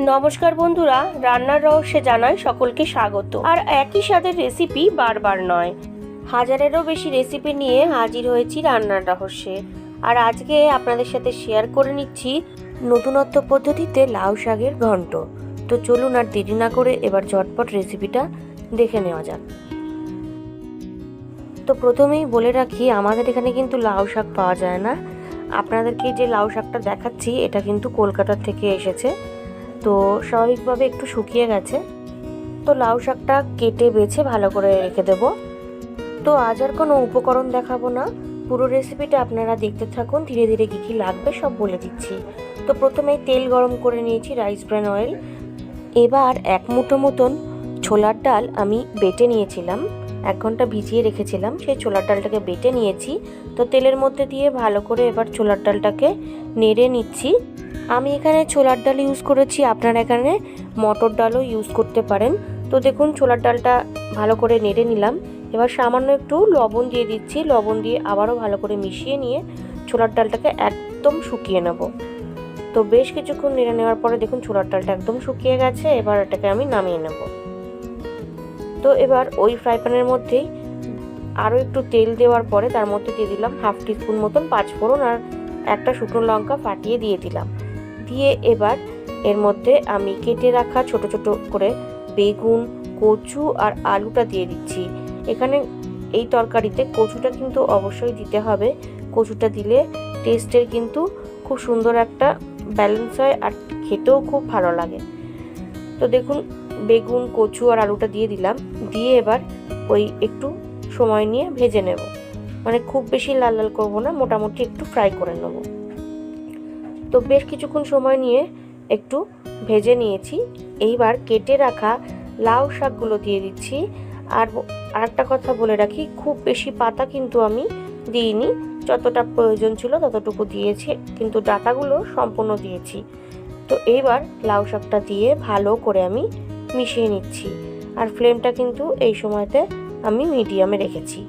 নমস্কার বন্ধুরা, রান্নার রহস্যে জানাই সকলকে স্বাগত। আর একই স্বাদের রেসিপি বারবার নয়, হাজারেরও বেশি রেসিপি নিয়ে হাজির হয়েছি রান্নার রহস্যে। আর আজকে আপনাদের সাথে শেয়ার করে নিচ্ছি নতুনত্ব পদ্ধতিতে লাউ শাকের ঘন্ট। তো চলুন আর দেরি না করে এবার ঝটপট রেসিপিটা দেখে নেওয়া যাক। তো প্রথমেই বলে রাখি, আমাদের এখানে কিন্তু লাউ শাক পাওয়া যায় না। আপনাদেরকে যে লাউ শাকটা দেখাচ্ছি, এটা কিন্তু কলকাতার থেকে এসেছে। তো স্বাভাবিকভাবে একটু শুকিয়ে গেছে। তো লাউ শাকটা কেটে বেছে ভালো করে রেখে দেব। তো আজ আর কোনো উপকরণ দেখাবো না। পুরো রেসিপিটা আপনারা দেখতে থাকুন। ধীরে ধীরে কী কী লাগবে সব বলে দিচ্ছি। তো প্রথমেই তেল গরম করে নিয়েছি রাইস ব্র্যান অয়েল এবার এক মুঠো মতন ছোলার ডাল আমি বেটে নিয়েছিলাম। এক ঘণ্টা ভিজিয়ে রেখেছিলাম। সেই ছোলার ডালটাকে বেটে নিয়েছি। তো তেলের মধ্যে দিয়ে ভালো করে এবার ছোলার ডালটাকে নেড়ে নিচ্ছি। আমি এখানে ছোলার ডাল ইউজ করেছি। আপনারা এখানে মটর ডালও ইউজ করতে পারেন। তো দেখুন, ছোলার ডালটা ভালো করে নেড়ে নিলাম। এবার সামান্য একটু লবণ দিয়ে দিচ্ছি। লবণ দিয়ে আবারও ভালো করে মিশিয়ে নিয়ে ছোলার ডালটাকে একদম শুকিয়ে নেব। তো বেশ কিছুক্ষণ নেড়ে নেওয়ার পরে দেখুন, ছোলার ডালটা একদম শুকিয়ে গেছে। এবার এটাকে আমি নামিয়ে নেব। তো এবার ওই ফ্রাই প্যানের মধ্যেই আরও একটু তেল দেওয়ার পরে তার মধ্যে দিয়ে দিলাম হাফ টিস্পুন মতন পাঁচ পাঁচফোড়ন আর একটা শুকনো লঙ্কা ফাটিয়ে দিয়ে দিলাম। দিয়ে এবার এর মধ্যে আমি কেটে রাখা ছোট ছোট করে বেগুন, কচু আর আলুটা দিয়ে দিচ্ছি। এখানে এই তরকারিতে কচুটা কিন্তু অবশ্যই দিতে হবে। কচুটা দিলে টেস্টের কিন্তু খুব সুন্দর একটা ব্যালেন্স হয় আর খেতেও খুব ভালো লাগে। তো দেখুন, বেগুন, কচু আর আলুটা দিয়ে দিলাম। দিয়ে এবার ওই একটু সময় নিয়ে ভেজে নেব। মানে খুব বেশি লাল লাল করব না, মোটামুটি একটু ফ্রাই করে নেব। তো বেশ কিছুক্ষণ সময় নিয়ে একটু ভেজে নিয়েছি। এইবার কেটে রাখা লাউ শাকগুলো দিয়ে দিচ্ছি। আর আরেকটা কথা বলে রাখি, খুব বেশি পাতা কিন্তু আমি দিইনি। যতটা প্রয়োজন ছিল ততটুকু দিয়েছি, কিন্তু ডাটাগুলো সম্পূর্ণ দিয়েছি। তো এইবার লাউ শাকটা দিয়ে ভালো করে আমি মিশিয়ে নিচ্ছি। আর ফ্লেমটা কিন্তু এই সময়তে আমি মিডিয়ামে রেখেছি।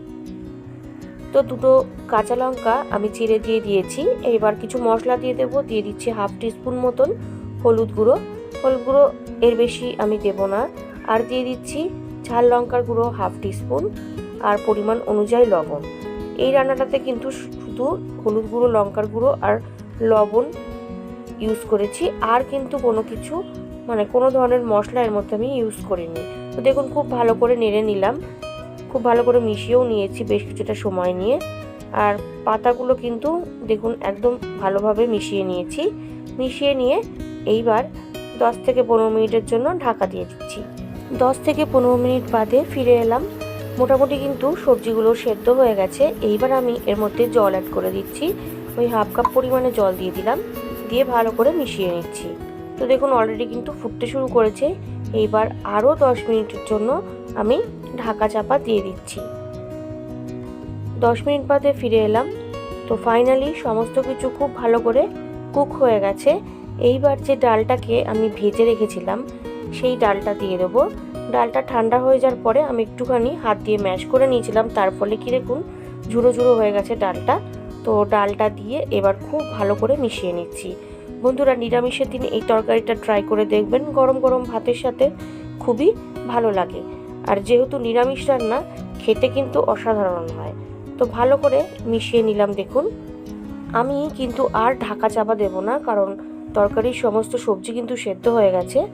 তো দুটো কাঁচা লঙ্কা আমি চিড়ে দিয়ে দিয়েছি। এবার কিছু মশলা দিয়ে দেবো, দিয়ে দিচ্ছি হাফ টিস্পুন মতন হলুদ গুঁড়ো। হলুদ গুঁড়ো এর বেশি আমি দেব না। আর দিয়ে দিচ্ছি ঝাল লঙ্কার গুঁড়ো হাফ টিস্পুন আর পরিমাণ অনুযায়ী লবণ। এই রান্নাটাতে কিন্তু শুধু হলুদ গুঁড়ো, লঙ্কার গুঁড়ো আর লবণ ইউজ করেছি। আর কিন্তু কোনো কিছু মানে কোনো ধরনের মশলা এর মধ্যে আমি ইউজ করিনি। তো দেখুন, খুব ভালো করে নেড়ে নিলাম। খুব ভালো করে মিশিয়েও নিয়েছি বেশ কিছুটা সময় নিয়ে। আর পাতাগুলো কিন্তু দেখুন একদম ভালোভাবে মিশিয়ে নিয়েছি। মিশিয়ে নিয়ে এইবার দশ থেকে পনেরো মিনিটের জন্য ঢাকা দিয়ে দিচ্ছি। দশ থেকে পনেরো মিনিট বাদে ফিরে এলাম। মোটামুটি কিন্তু সবজিগুলো সেদ্ধ হয়ে গেছে। এইবার আমি এর মধ্যে জল অ্যাড করে দিচ্ছি। ওই হাফ কাপ পরিমাণে জল দিয়ে দিলাম। দিয়ে ভালো করে মিশিয়ে নিচ্ছি। তো দেখুন অলরেডি কিন্তু ফুটতে শুরু করেছে। এইবার আরও দশ মিনিটের জন্য আমি ঢাকা চাপা দিয়ে দিচ্ছি। দশ মিনিট বাদে ফিরে এলাম। তো ফাইনালি সমস্ত কিছু খুব ভালো করে কুক হয়ে গেছে। এইবার যে ডালটাকে আমি ভেজে রেখেছিলাম, সেই ডালটা দিয়ে দেবো। ডালটা ঠান্ডা হয়ে যাওয়ার পরে আমি একটুখানি হাত দিয়ে ম্যাশ করে নিয়েছিলাম। তার ফলে কি দেখুন ঝুড়ো ঝুড়ো হয়ে গেছে ডালটা। তো ডালটা দিয়ে এবার খুব ভালো করে মিশিয়ে নিচ্ছি। বন্ধুরা, নিরামিষের দিন এই তরকারিটা ট্রাই করে দেখবেন। গরম গরম ভাতের সাথে খুবই ভালো লাগে। আর যেহেতু নিরামিষ রান্না, খেতে কিন্তু অসাধারণ হয়। তো ভালো করে মিশিয়ে নিলাম, দেখুন। আমি কিন্তু আর ঢাকা চাপা দেব না, কারণ তরকারির সমস্ত সবজি কিন্তু সেদ্ধ হয়ে গেছে।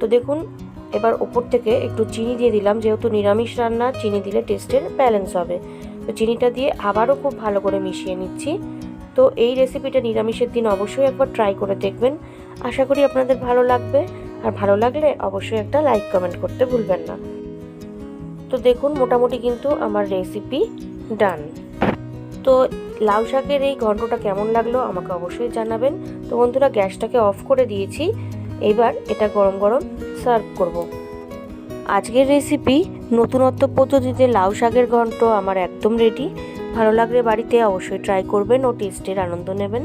তো দেখুন, এবার ওপর থেকে একটু চিনি দিয়ে দিলাম, যেহেতু নিরামিষ রান্না, চিনি দিলে টেস্টের ব্যালেন্স হবে। তো চিনিটা দিয়ে আবারও খুব ভালো করে মিশিয়ে নিচ্ছি। তো এই রেসিপিটা নিরামিষের দিন অবশ্যই একবার ট্রাই করে দেখবেন। আশা করি আপনাদের ভালো লাগবে। আর ভালো লাগলে অবশ্যই একটা লাইক, কমেন্ট করতে ভুলবেন না। তো দেখুন, মোটামুটি কিন্তু আমার রেসিপি ডান তো লাউ শাকের এই ঘন্টটা কেমন লাগল আমাকে অবশ্যই জানাবেন। তো বন্ধুরা, গ্যাসটাকে অফ করে দিয়েছি। এবার এটা গরম গরম সার্ভ করব। আজকের রেসিপি নতুনত্ব পদ্ধতিতে লাউ শাকের ঘন্ট আমার একদম রেডি ভালো লাগলে বাড়িতে অবশ্যই ট্রাই করবেন ও টেস্টের আনন্দ নেবেন।